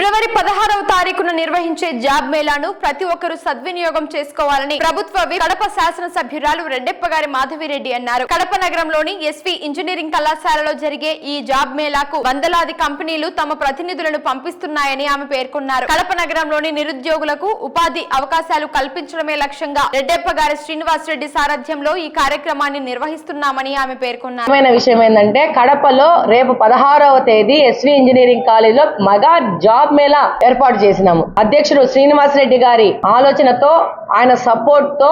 ఫిబ్రవరి పదహారవ తారీఖున నిర్వహించే జాబ్ మేళాను ప్రతి ఒక్కరూ సద్వినియోగం చేసుకోవాలని ప్రభుత్వ కడప శాసనసభ్యురాలు రెడ్డెప్ప గారి మాధవిరెడ్డి అన్నారు. కడప నగరంలోని ఎస్వి ఇంజనీరింగ్ కళాశాలలో జరిగే ఈ జాబ్ మేళాకు వందలాది కంపెనీలు తమ ప్రతినిధులను పంపిస్తున్నాయని ఆమె పేర్కొన్నారు. కడప నగరంలోని నిరుద్యోగులకు ఉపాధి అవకాశాలు కల్పించడమే లక్ష్యంగా రెడ్డెప్ప గారి శ్రీనివాసరెడ్డి సారథ్యంలో ఈ కార్యక్రమాన్ని నిర్వహిస్తున్నామని ఆమె పేర్కొన్నారు. విషయం ఏంటంటే కడపలో రేపు పదహారవ తేదీ ఎస్వి ఇంజనీరింగ్ కాలేజీలో మగా జాబ్ మేళా ఏర్పాటు చేసినాము అధ్యక్షుడు శ్రీనివాసరెడ్డి గారి ఆలోచనతో ఆయన సపోర్ట్తో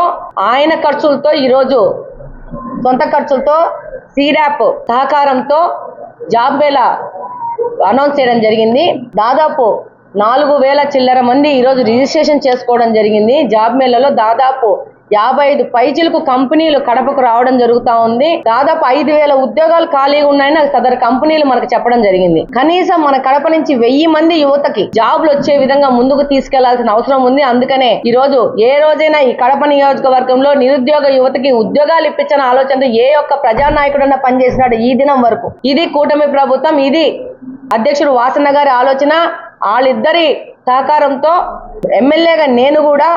ఆయన ఖర్చులతో ఈరోజు సొంత ఖర్చులతో సీడాప్ సహకారంతో జాబ్ మేళా అనౌన్స్ చేయడం జరిగింది. దాదాపు నాలుగు వేల చిల్లర మంది ఈరోజు రిజిస్ట్రేషన్ చేసుకోవడం జరిగింది. జాబ్ మేళలో దాదాపు యాభై ఐదు పైచిలకు కంపెనీలు కడపకు రావడం జరుగుతా ఉంది. దాదాపు ఐదు వేల ఉద్యోగాలు ఖాళీగా ఉన్నాయని సదరు కంపెనీలు మనకు చెప్పడం జరిగింది. కనీసం మన కడప నుంచి వెయ్యి మంది యువతకి జాబ్లు వచ్చే విధంగా ముందుకు తీసుకెళ్ళాల్సిన అవసరం ఉంది. అందుకనే ఈ రోజు ఏ రోజైనా ఈ కడప నియోజకవర్గంలో నిరుద్యోగ యువతకి ఉద్యోగాలు ఇప్పించిన ఆలోచనతో ఏ ఒక్క ప్రజానాయకుడన్నా పనిచేసినాడు ఈ దినం వరకు. ఇది కూటమి ప్రభుత్వం ఇది అధ్యక్షుడు వాసన్న గారి ఆలోచన. వాళ్ళిద్దరి సహకారంతో ఎమ్మెల్యేగా నేను కూడా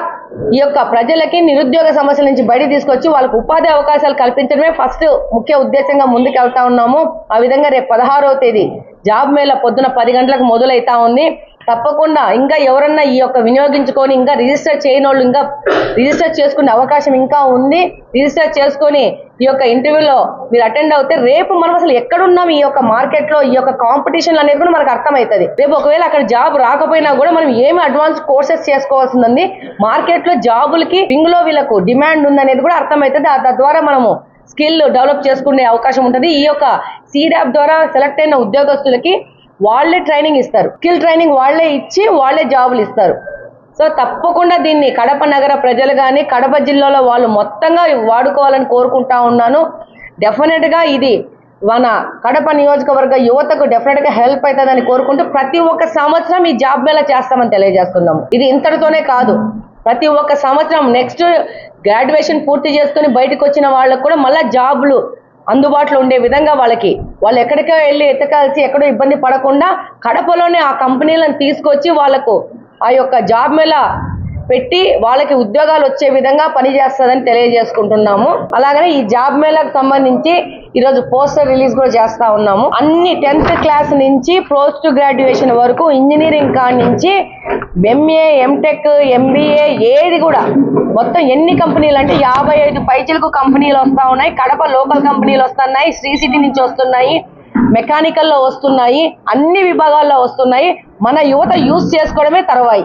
ఈ యొక్క ప్రజలకి నిరుద్యోగ సమస్యల నుంచి బయట తీసుకొచ్చి వాళ్ళకు ఉపాధి అవకాశాలు కల్పించడమే ఫస్ట్ ముఖ్య ఉద్దేశంగా ముందుకు వెళ్తా ఉన్నాము. ఆ విధంగా రేపు పదహారవ తేదీ జాబ్ మేళ పొద్దున పది గంటలకు మొదలైతా ఉంది. తప్పకుండా ఇంకా ఎవరన్నా ఈ యొక్క వినియోగించుకొని ఇంకా రిజిస్టర్ చేయని వాళ్ళు ఇంకా రిజిస్టర్ చేసుకునే అవకాశం ఇంకా ఉంది. రిజిస్టర్ చేసుకొని ఈ యొక్క ఇంటర్వ్యూలో మీరు అటెండ్ అవుతే రేపు మనం అసలు ఎక్కడున్నాం ఈ యొక్క మార్కెట్లో ఈ యొక్క కాంపిటీషన్ అనేది కూడా మనకు అర్థమవుతుంది. రేపు ఒకవేళ అక్కడ జాబ్ రాకపోయినా కూడా మనం ఏమి అడ్వాన్స్ కోర్సెస్ చేసుకోవాల్సిందండి? మార్కెట్లో మార్కెట్లో జాబులకి రింగ్లో వీళ్ళకు డిమాండ్ ఉందనేది కూడా అర్థమవుతుంది. తద్వారా మనము స్కిల్ డెవలప్ చేసుకునే అవకాశం ఉంటుంది. ఈ యొక్క సీడాప్ ద్వారా సెలెక్ట్ అయిన ఉద్యోగస్తులకి వాళ్ళే ట్రైనింగ్ ఇస్తారు. స్కిల్ ట్రైనింగ్ వాళ్ళే ఇచ్చి వాళ్ళే జాబులు ఇస్తారు. సో తప్పకుండా దీన్ని కడప నగర ప్రజలు కానీ కడప జిల్లాలో వాళ్ళు మొత్తంగా వాడుకోవాలని కోరుకుంటా ఉన్నాను. డెఫినెట్గా ఇది మన కడప నియోజకవర్గ యువతకు డెఫినెట్గా హెల్ప్ అవుతుందని కోరుకుంటూ ప్రతి ఒక్క సంవత్సరం ఈ జాబ్ మేళ చేస్తామని తెలియజేస్తున్నాము. ఇది ఇంతటితోనే కాదు. ప్రతి ఒక్క సంవత్సరం నెక్స్ట్ గ్రాడ్యుయేషన్ పూర్తి చేసుకుని బయటకు వచ్చిన వాళ్ళకు కూడా మళ్ళీ జాబ్లు అందుబాటులో ఉండే విధంగా వాళ్ళకి వాళ్ళు ఎక్కడికో వెళ్ళి ఎత్తకాల్సి ఎక్కడో ఇబ్బంది పడకుండా కడపలోనే ఆ కంపెనీలను తీసుకొచ్చి వాళ్ళకు ఆ యొక్క జాబ్ మేళ పెట్టి వాళ్ళకి ఉద్యోగాలు వచ్చే విధంగా పనిచేస్తుందని తెలియజేసుకుంటున్నాము. అలాగనే ఈ జాబ్ మేళకు సంబంధించి ఈరోజు పోస్టర్ రిలీజ్ కూడా చేస్తా ఉన్నాము. అన్ని టెన్త్ క్లాస్ నుంచి పోస్ట్ గ్రాడ్యుయేషన్ వరకు ఇంజనీరింగ్ కాడి నుంచి ఎంఏ ఎంటెక్ ఎంబీఏ ఏది కూడా మొత్తం ఎన్ని కంపెనీలు అంటే యాభై ఐదు పైచలకు కంపెనీలు వస్తా ఉన్నాయి. కడప లోకల్ కంపెనీలు వస్తున్నాయి. శ్రీ సిటీ నుంచి వస్తున్నాయి. మెకానికల్లో వస్తున్నాయి. అన్ని విభాగాల్లో వస్తున్నాయి. మన యువత యూజ్ చేసుకోవడమే తర్వాయి.